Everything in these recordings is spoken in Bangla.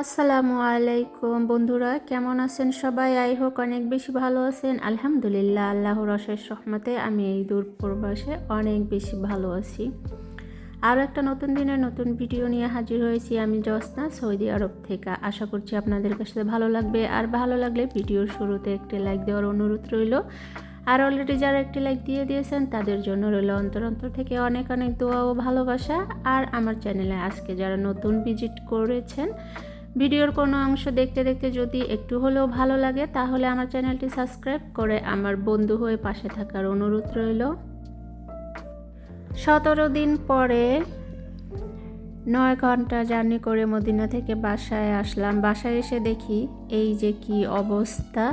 আসসালামু আলাইকুম বন্ধুরা, কেমন আছেন সবাই? আই হোক অনেক বেশি ভালো আছেন। আলহামদুলিল্লাহ, আল্লাহর অশেষ রহমতে আমি এই দূর প্রবাসে অনেক বেশি ভালো আছি। আরও একটা নতুন দিনের নতুন ভিডিও নিয়ে হাজির হয়েছি আমি জসনা, সৌদি আরব থেকে। আশা করছি আপনাদের কাছে ভালো লাগবে। আর ভালো লাগলে ভিডিওর শুরুতে একটি লাইক দেওয়ার অনুরোধ রইল। আর অলরেডি যারা একটি লাইক দিয়ে দিয়েছেন, তাদের জন্য রইল অন্তর অন্তর থেকে অনেক অনেক দোয়া ও ভালোবাসা। আর আমার চ্যানেলে আজকে যারা নতুন ভিজিট করেছেন ভিডিওর কোনো অংশ দেখতে দেখতে যদি একটু হলেও ভালো লাগে, তাহলে আমার চ্যানেলটি সাবস্ক্রাইব করে আমার বন্ধু হয়ে পাশে থাকার অনুরোধ রইল। সতেরো দিন পরে নয় ঘণ্টা জার্নি করে মদিনা থেকে বাসায় আসলাম। বাসায় এসে দেখি, এই যে কি অবস্থা,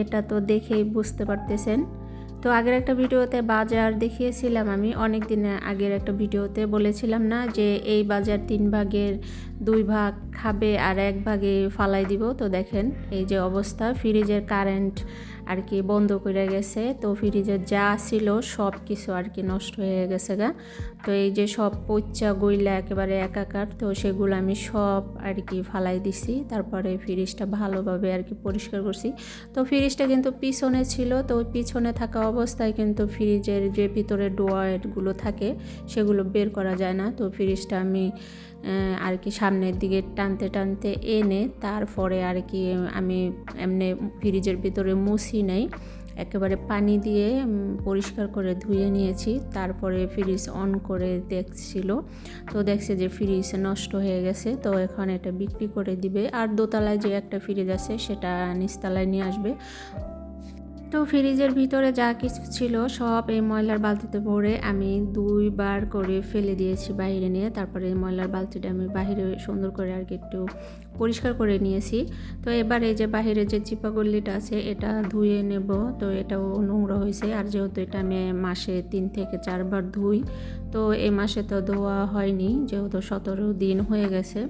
এটা তো দেখেই বুঝতে পারতেছেন। তো আগের একটা ভিডিওতে বাজার দেখিয়েছিলাম আমি। অনেক দিন আগের একটা ভিডিওতে বলেছিলাম না যে এই বাজার তিন ভাগের দুই ভাগ খাবে আর এক ভাগে ফালাই দিব। তো দেখেন এই যে অবস্থা, ফ্রিজের কারেন্ট আর কি বন্ধ করে গেছে। তো ফ্রিজে যা ছিল সব কিছু আর কি নষ্ট হয়ে গেছে গা। তো এই যে সব পচ্চা গইলা একেবারে একাকার, তো সেগুলো আমি সব আর কি ফালাই দিছি। তারপরে ফ্রিজটা ভালোভাবে আর কি পরিষ্কার করছি। তো ফ্রিজটা কিন্তু পিছনে ছিল, তো পিছনে থাকা অবস্থায় কিন্তু ফ্রিজের যে ভিতরে ডোয়ারগুলো থাকে, সেগুলো বের করা যায় না। তো ফ্রিজটা আমি আর কি সামনের দিকে টানতে টানতে এনে তারপরে আর কি আমি এমনি ফ্রিজের ভিতরে মুছি নেই। একেবারে পানি দিয়ে পরিষ্কার করে ধুয়ে নিয়েছি। তারপরে ফ্রিজ অন করে দেখছিল। তো দেখছে যে ফ্রিজ নষ্ট হয়ে গেছে। তো এখন এটা বিক্রি করে দিবে। আর দোতলায় যে একটা ফ্রিজ আছে, সেটা নিচতলায় নিয়ে আসবে। তো ফ্রিজের ভিতরে যা কিছু ছিল সব এই ময়লার বালতিতে ভরে আমি দুইবার করে ফেলে দিয়েছি বাইরে নিয়ে। তারপরে এই ময়লার বালতিটা আমি বাইরে সুন্দর করে আর কি একটু পরিষ্কার করে নিয়েছি। তো এবার এই যে বাহিরে যে চিপাগল্লিটা আছে, এটা ধুয়ে নেব। তো এটাও নোংরা হয়েছে। আর যেহেতু এটা আমি মাসে তিন থেকে চারবার ধুই, তো এই মাসে তো ধোয়া হয়নি, যেহেতু সতেরো দিন হয়ে গেছে।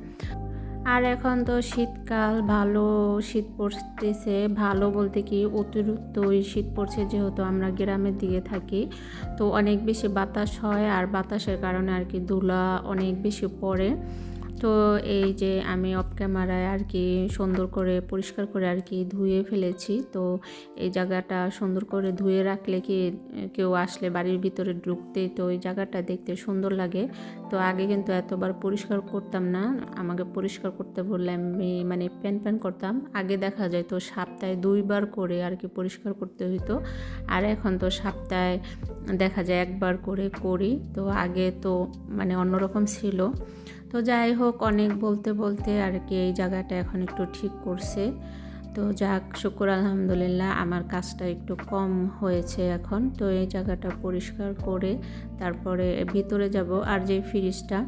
আর এখন তো শীতকাল, ভালো শীত পড়তেছে। ভালো বলতে কি, অতিরিক্তই শীত পড়ছে যেহেতু আমরা গ্রামের দিকে থাকি। তো অনেক বেশি বাতাস হয় আর বাতাসের কারণে আর কি ধুলা অনেক বেশি পড়ে। তো এই যে আমি অফ ক্যামেরায় আর কি সুন্দর করে, পরিষ্কার করে আর কি ধুয়ে ফেলেছি। তো এই জায়গাটা সুন্দর করে ধুয়ে রাখলে কি, কেউ আসলে বাড়ির ভিতরে ঢুকতে তো ওই জায়গাটা দেখতে সুন্দর লাগে। তো আগে কিন্তু এতবার পরিষ্কার করতাম না। আমাকে পরিষ্কার করতে বললে আমি মানে প্যান প্যান করতাম। আগে দেখা যায় তো সপ্তাহে দুইবার করে আর কি পরিষ্কার করতে হইতো। আর এখন তো সপ্তাহে দেখা যায় একবার করে করি। তো আগে তো মানে অন্যরকম ছিল। তো যাই হোক, অনেক বলতে বলতে আর কি এই জায়গাটা এখন একটু ঠিক করছে। তো যাক, শুকুর আলহামদুলিল্লাহ, আমার কাজটা একটু কম হয়েছে এখন। তো এই জায়গাটা পরিষ্কার করে তারপরে ভিতরে যাব আর যে ফ্রিজটা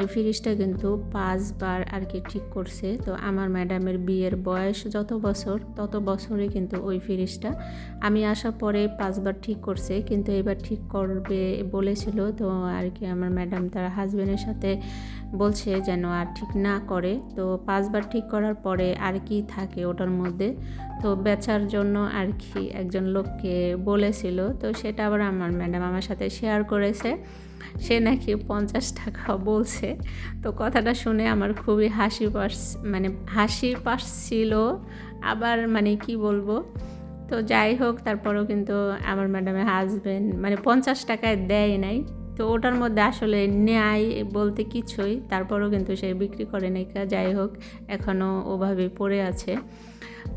এই ফ্রিজটা কিন্তু পাঁচবার আর কি ঠিক করছে। তো আমার ম্যাডামের বিয়ের বয়স যত বছর, তত বছরে কিন্তু ওই ফ্রিজটা আমি আসার পরে পাঁচবার ঠিক করছে, কিন্তু এবার ঠিক করবে বলেছিল। তো আর কি আমার ম্যাডাম তার হাজব্যান্ডের সাথে বলছে যেন আর ঠিক না করে। তো পাঁচবার ঠিক করার পরে আর কি থাকে ওটার মধ্যে। তো বেচার জন্য আর কি একজন লোককে বলেছিল। তো সেটা আবার আমার ম্যাডাম আমার সাথে শেয়ার করেছে। সে নাকি পঞ্চাশ টাকা বলছে। তো কথাটা শুনে আমার খুবই হাসি পাস মানে হাসি পাসছিল। আবার মানে কি বলব? তো যাই হোক, তারপরেও কিন্তু আমার ম্যাডামের হাজব্যান্ড মানে পঞ্চাশ টাকায় দেয় নাই। তো ওটার মধ্যে আসলে নেয় বলতে কিছুই, তারপরেও কিন্তু সে বিক্রি করে নাই। যাই হোক, এখনও ওভাবে পড়ে আছে।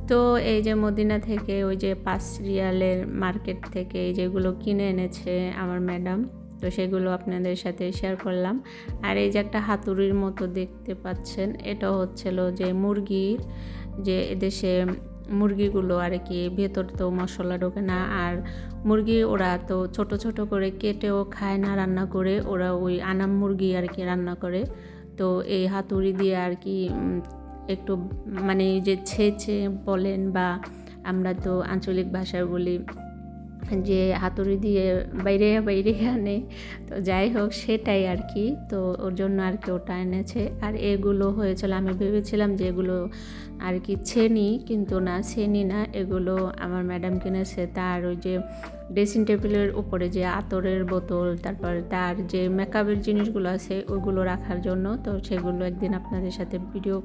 তো এই যে মদিনা থেকে ওই যে পাঁচ রিয়ালের মার্কেট থেকে এই যেগুলো কিনে এনেছে আমার ম্যাডাম তো সেগুলো আপনাদের সাথে শেয়ার করলাম। আর এই যে একটা হাতুড়ির মতো দেখতে পাচ্ছেন এটা হচ্ছিল যে মুরগির, যে এদেশে মুরগিগুলো আর কি ভেতর তো মশলা ঢোকে না, আর মুরগি ওরা তো ছোট ছোট করে কেটেও খায় না রান্না করে, ওরা ওই আনাম মুরগি আর কি রান্না করে। তো এই হাতুড়ি দিয়ে আর কি একটু মানে যে ছেঁচে বলেন বা আমরা তো আঞ্চলিক ভাষায় বলি যে হাতুড়ি দিয়ে বাইরে বাইরে আনে। তো যাই হোক, সেটাই আর কি। তো ওর জন্য আর কি ওটা এনেছে। আর এগুলো হয়েছিল, আমি ভেবেছিলাম যে এগুলো আর কি ছেনি, কিন্তু না, ছেনি না। এগুলো আমার ম্যাডাম কিনেছে তার ওই যে ড্রেসিং টেবিলের উপরে যে আতরের বোতল, তারপর তার যে মেকআপের জিনিসগুলো আছে, ওগুলো রাখার জন্য। তো সেগুলো একদিন আপনাদের সাথে ভিডিও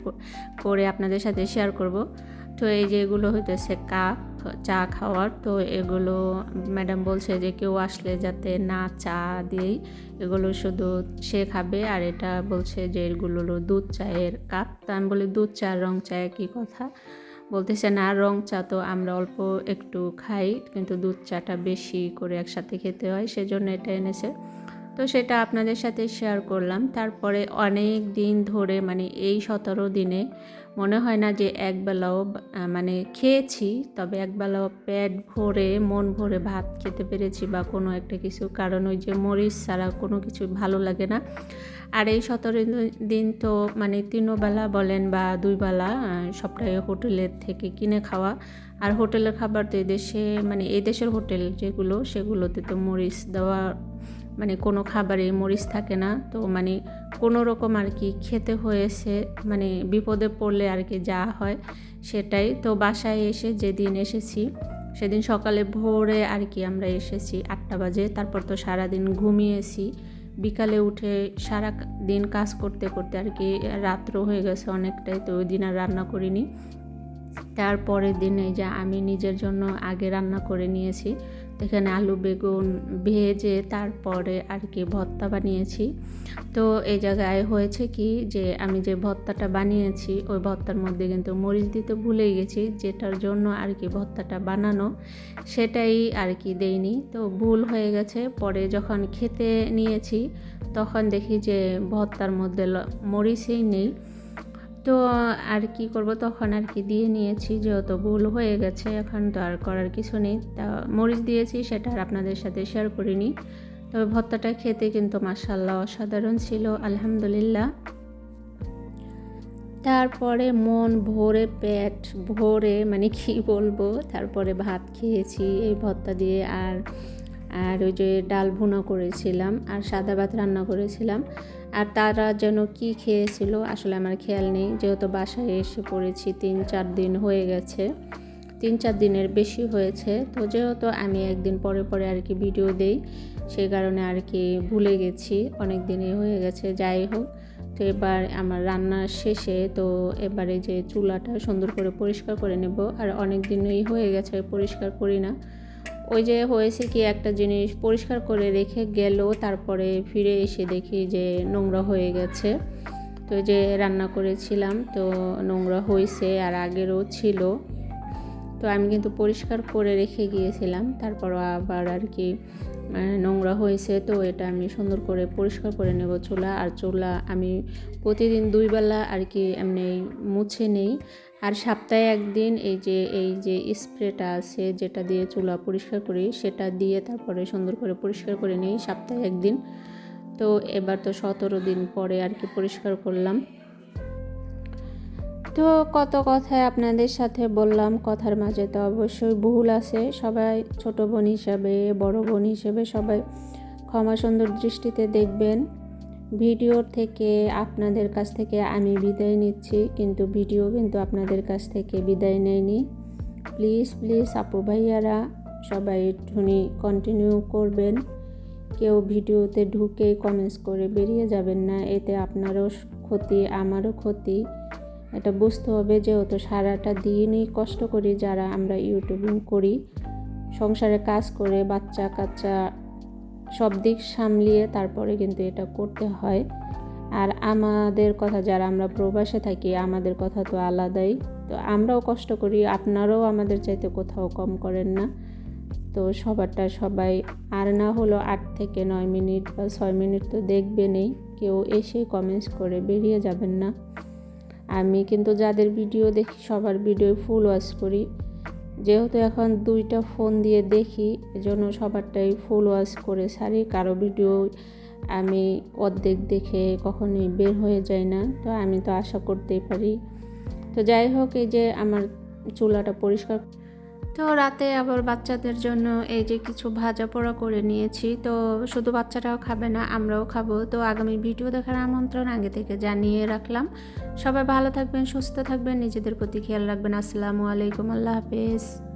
করে আপনাদের সাথে শেয়ার করব। তো এই যে এগুলো হইতেছে কাপ চা খাওয়ার, তো এগুলো ম্যাডাম বলছে যে কেউ আসলে যাতে না চা দিয়েই এগুলো শুধু সে খাবে, আর এটা বলছে যে এগুলো হলো দুধ চায়ের কাপ। তো আমি বলি, দুধ চা, রং চা কি কথা। বলতেছে না, রং চা তো আমরা অল্প একটু খাই, কিন্তু দুধ চাটা বেশি করে একসাথে খেতে হয়, সেজন্য এটা এনেছে। তো সেটা আপনাদের সাথে শেয়ার করলাম। তারপরে অনেক দিন ধরে মানে এই সতেরো দিনে মনে হয় না যে একবেলাও মানে খেয়েছি, তবে একবেলাও পেট ভরে, মন ভরে ভাত খেতে পেরেছি বা কোনো একটা কিছু। কারণ ওই যে মরিচ ছাড়া কোনো কিছু ভালো লাগে না। আর এই সতেরো দিন তো মানে তিনবেলা বলেন বা দুই বেলা সবটাই হোটেলের থেকে কিনে খাওয়া। আর হোটেলের খাবার তো এদেশে মানে এই দেশের হোটেল যেগুলো, সেগুলোতে তো মরিচ দেওয়া মানে কোনো খাবারে মরিচ থাকে না। তো মানে কোনো রকম আর কি খেতে হয়েছে মানে বিপদে পড়লে আর কি যা হয় সেটাই। তো বাসায় এসে যেদিন এসেছি, সেদিন সকালে ভোরে আর কি আমরা এসেছি আটটা বাজে। তারপর তো সারাদিন ঘুমিয়েছি। বিকালে উঠে সারা দিন কাজ করতে করতে আর কি রাত্র হয়ে গেছে অনেকটাই, তো ওই দিন আর রান্না করিনি। তারপরের দিনে যে আমি নিজের জন্য আগে রান্না করে নিয়েছি। এখানে আলু, বেগুন ভেজে তারপরে আর কি ভর্তা বানিয়েছি। তো এই জায়গায় হয়েছে কি যে আমি যে ভর্তাটা বানিয়েছি, ওই ভর্তার মধ্যে কিন্তু মরিচ দিতে ভুলে গেছি, যেটার জন্য আর কি ভর্তাটা বানানো সেটাই আর কি দেইনি। তো ভুল হয়ে গেছে, পরে যখন খেতে নিয়েছি, তখন দেখি যে ভর্তার মধ্যে মরিচই নেই। তো আর কি করব? তখন আর কি দিয়ে নিয়েছি, যেহেতু ভুল হয়ে গেছে, এখন তো আর করার কিছু নেই। তা মরিচ দিয়েছি, সেটা আর আপনাদের সাথে শেয়ার করিনি। তবে ভর্তাটা খেতে কিন্তু মাসাল্লাহ অসাধারণ ছিল, আলহামদুলিল্লাহ। তারপরে মন ভরে, পেট ভরে মানে কি বলব? তারপরে ভাত খেয়েছি, এই ভর্তা দিয়ে, আর আর ওই যে ডাল ভুনা করেছিলাম, আর সাদা ভাত রান্না করেছিলাম। আর তারা যেন কি খেয়েছিল আসলে আমার খেয়াল নেই। যেহেতু বাসায় এসে পড়েছি, তিন চার দিন হয়ে গেছে। তিন চার দিনের বেশি হয়েছে। তো যেহেতু আমি একদিন পরে পরে আর কি ভিডিও দেই সেই কারণে আর কি ভুলে গেছি। অনেক দিনই হয়ে গেছে, যাই হোক। তো এবার আমার রান্নার শেষে, তো এবারে যে চুলাটা সুন্দর করে পরিষ্কার করে নেব। আর অনেক দিনই হয়ে গেছে, পরিষ্কার করি না। ওই যে হয়েছে কি একটা জিনিস পরিষ্কার করে রেখে গেল, তারপরে ফিরে এসে দেখি যে নোংরা হয়ে গেছে। তো যে রান্না করেছিলাম, তো নোংরা হয়েছে আর আগেরও ছিল। তো আমি কিন্তু পরিষ্কার করে রেখে গিয়েছিলাম তারপর আবার আর কি নোংরা হয়েছে। তো এটা আমি সুন্দর করে পরিষ্কার করে নেব চুলা। আর চুলা আমি প্রতিদিন দুইবেলা আর কি এমনি মুছে নেই। আর সপ্তাহে একদিন এই যে এই যে স্প্রেটা আছে, যেটা দিয়ে চুলা পরিষ্কার করি, সেটা দিয়ে তারপরে সুন্দর করে পরিষ্কার করে নিই সপ্তাহে একদিন। তো এবার তো সতেরো দিন পরে আর কি পরিষ্কার করলাম। তো কত কথায় আপনাদের সাথে বললাম, কথার মাঝে তো অবশ্যই ভুল আছে। সবাই ছোট বোন হিসাবে, বড় বোন হিসেবে সবাই ক্ষমা সুন্দর দৃষ্টিতে দেখবেন। ভিডিওর থেকে আপনাদের কাছ থেকে আমি বিদায় নিচ্ছি, কিন্তু ভিডিও কিন্তু আপনাদের কাছ থেকে বিদায় নেয়নি। প্লিজ প্লিজ, আপু ভাইয়ারা, সবাই একটুখানি কন্টিনিউ করবেন। কেউ ভিডিওতে ঢুকে কমেন্টস করে বেরিয়ে যাবেন না, এতে আপনারও ক্ষতি, আমারও ক্ষতি। এটা বুঝতে হবে, যেহেতু সারাটা দিনই কষ্ট করি যারা আমরা ইউটিউবিং করি, সংসারে কাজ করে, বাচ্চা কাচ্চা সব দিক সামলিয়ে তারপরে কিন্তু এটা করতে হয়। আর আমাদের কথা যারা আমরা প্রবাসে থাকি, আমাদের কথা তো আলাদাই। তো আমরাও কষ্ট করি, আপনারাও আমাদের চাইতে কোথাও কম করেন না। তো সবারটা সবাই, আর না হলো আট থেকে নয় মিনিট বা ছয় মিনিট তো দেখবেনই, কেউ এসে কমেন্টস করে বেরিয়ে যাবেন না। আমি কিন্তু যাদের ভিডিও দেখি, সবার ভিডিও ফুল ওয়াচ করি। যেহেতু এখন দুইটা ফোন দিয়ে দেখি, এজন্য সবারটাই ফুল ওয়াচ করে সারি। কারও ভিডিও আমি অর্ধেক দেখে কখনোই বের হয়ে যায় না, তো আমি তো আশা করতেই পারি। তো যাই হোক, এই যে আমার চুলাটা পরিষ্কার তো রাতে আবার বাচ্চাদের জন্য এই যে কিছু ভাজা পোড়া করে নিয়েছি, তো শুধু বাচ্চাটাও খাবে না, আমরাও খাব। তো আগামী ভিডিও দেখার আমন্ত্রণ আগে থেকে জানিয়ে রাখলাম। সবাই ভালো থাকবেন, সুস্থ থাকবেন, নিজেদের প্রতি খেয়াল রাখবেন। আসসালামু আলাইকুম, আল্লাহ হাফেজ।